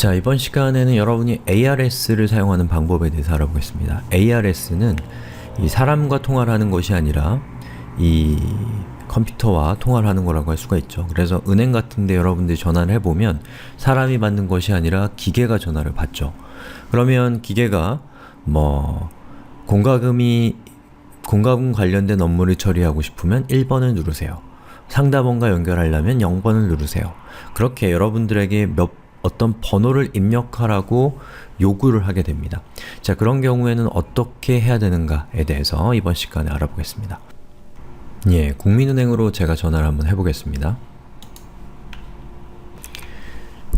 자, 이번 시간에는 여러분이 ARS를 사용하는 방법에 대해서 알아보겠습니다. ARS는 이 사람과 통화를 하는 것이 아니라 이 컴퓨터와 통화를 하는 거라고 할 수가 있죠. 그래서 은행 같은데 여러분들이 전화를 해보면 사람이 받는 것이 아니라 기계가 전화를 받죠. 그러면 기계가 뭐 공과금이 공과금 관련된 업무를 처리하고 싶으면 1번을 누르세요. 상담원과 연결하려면 0번을 누르세요. 그렇게 여러분들에게 몇 어떤 번호를 입력하라고 요구를 하게 됩니다. 자, 그런 경우에는 어떻게 해야 되는가에 대해서 이번 시간에 알아보겠습니다. 예, 국민은행으로 제가 전화를 한번 해보겠습니다.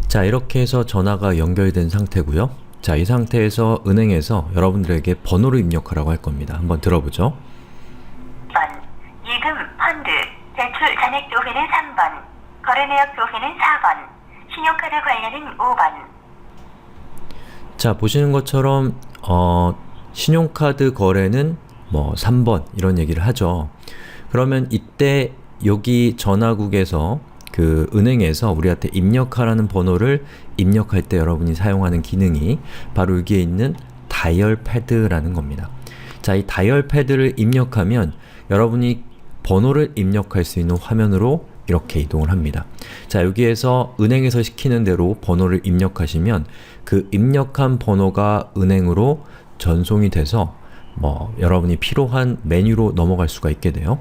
자, 이렇게 해서 전화가 연결된 상태고요. 자, 이 상태에서 은행에서 여러분들에게 번호를 입력하라고 할 겁니다. 한번 들어보죠. 1번 이금 펀드 대출 잔액 조회는 3번 거래 내역 조회는 4번 신용카드 관련은 5번 자, 보시는 것처럼 어, 신용카드 거래는 뭐 3번 이런 얘기를 하죠. 그러면 이때 여기 전화국에서 그 은행에서 우리한테 입력하라는 번호를 입력할 때 여러분이 사용하는 기능이 바로 여기에 있는 다이얼 패드라는 겁니다. 자, 이 다이얼 패드를 입력하면 여러분이 번호를 입력할 수 있는 화면으로 이렇게 이동을 합니다. 자, 여기에서 은행에서 시키는 대로 번호를 입력하시면 그 입력한 번호가 은행으로 전송이 돼서 뭐 여러분이 필요한 메뉴로 넘어갈 수가 있게 돼요.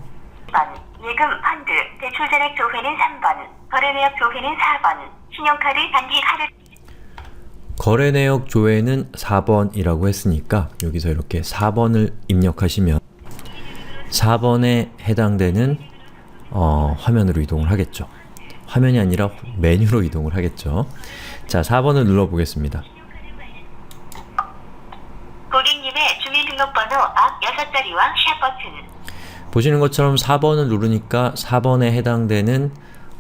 2번 예금 펀드 대출 잔액 조회는 3번 거래 내역 조회는 4번 신용카드 단기 카드 거래 내역 조회는 4번이라고 했으니까 여기서 이렇게 4번을 입력하시면 4번에 해당되는 어, 화면으로 이동을 하겠죠. 화면이 아니라 메뉴로 이동을 하겠죠. 자, 4번을 눌러보겠습니다. 고객님의 주민등록번호 앞 6자리와 샵 버튼 보시는 것처럼 4번을 누르니까 4번에 해당되는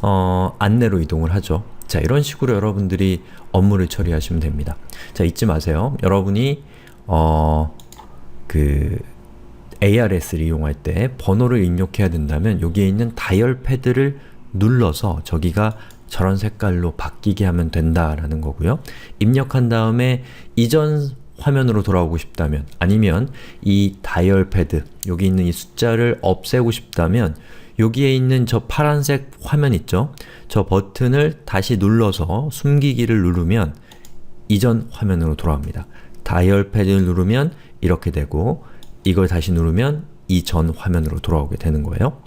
어, 안내로 이동을 하죠. 자, 이런 식으로 여러분들이 업무를 처리하시면 됩니다. 자, 잊지 마세요. 여러분이 어, 그 ARS를 이용할 때 번호를 입력해야 된다면 여기에 있는 다이얼 패드를 눌러서 저기가 저런 색깔로 바뀌게 하면 된다라는 거고요. 입력한 다음에 이전 화면으로 돌아오고 싶다면 아니면 이 다이얼 패드 여기 있는 이 숫자를 없애고 싶다면 여기에 있는 저 파란색 화면 있죠? 저 버튼을 다시 눌러서 숨기기를 누르면 이전 화면으로 돌아옵니다. 다이얼 패드를 누르면 이렇게 되고 이걸 다시 누르면 이 전 화면으로 돌아오게 되는 거예요.